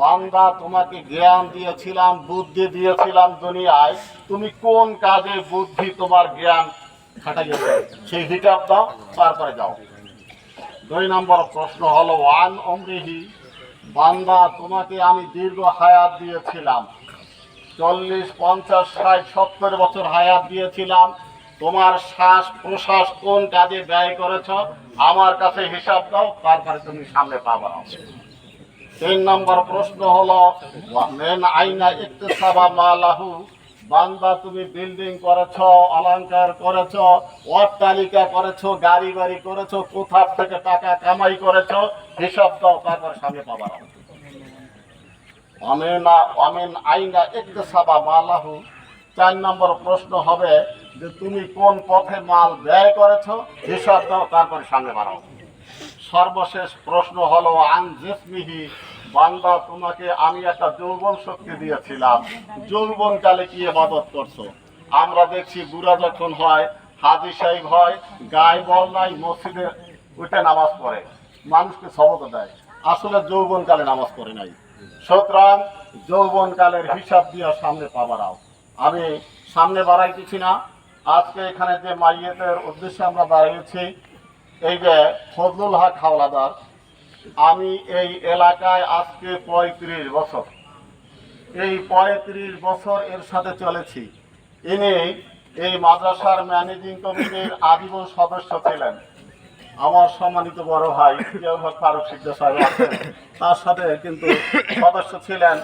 বান্দা, তোমাকে জ্ঞান দিয়েছিলাম, বুদ্ধি দিয়েছিলাম দুনিয়ায়। তুমি কোন কাজে বুদ্ধি তোমার জ্ঞান খাটাইয়েছে? সেই হিসাব দাও তারপরে যাও। দুই নম্বর প্রশ্ন হলো, ওয়ান অমৃহি, বান্দা, তোমাকে আমি দীর্ঘ হায়াত দিয়েছিলাম। চল্লিশ, পঞ্চাশ, ষাট, সত্তর বছর হায়াত দিয়েছিলাম। তোমার শ্বাস প্রশ্বাস কোন কাজে ব্যয় করেছ? আমার কাছে হিসাব দাও তারপরে তুমি সামনে পাবা তিন নম্বর প্রশ্ন হলো, মেন আইনা ইকতেসাবা মালাহু, বান্দা তুমি বিল্ডিং করেছ, অলংকার করেছ অট্টালিকা করেছ, গাড়ি বাড়ি করেছ, কোথা থেকে টাকা কামাই করেছ, হিসাব দাও, তারপর সামনে পাবা অমেনা, অমেন আইনা ইকতেসাবা মালাহু, চার নম্বর প্রশ্ন হবে, যে তুমি কোন পথে মাল ব্যয় করেছ, হিসাব দাও, তারপরে সামনে বাড়াও। সর্বশেষ প্রশ্ন হলো, আন জিসমিহি বান্দা, তোমাকে আমি একটা যৌবন শক্তি দিয়েছিলাম। যৌবনকালে কি ইবাদত করছ? আমরা দেখছি বুড়া যখন হয়, হাজি সাহেব হয়, গায়ে বল নাই, মসজিদে উঠে নামাজ পড়ে। মানুষকে সবত দেয়, আসলে যৌবনকালে নামাজ পড়ে নাই। সুতরাং যৌবনকালের হিসাব দিয়ে সামনে পাবারাও আমি সামনে বাড়াইতেছি না। আজকে এখানে যে মাইয়েতের উদ্দেশ্যে আমরা দাঁড়িয়েছি, এই যে ফজলুল হক হাওলাদার আমি এই এলাকায় আজকে পঁয়ত্রিশ বছর। এই পঁয়ত্রিশ বছর এর সাথে চলেছি। ইনি এই মাদ্রাসার ম্যানেজিং কমিটির আজীবন সদস্য ছিলেন। আমার সম্মানিত বড় ভাই ফারুক সিদ্ধ সাহেব তার সাথে কিন্তু সদস্য ছিলেন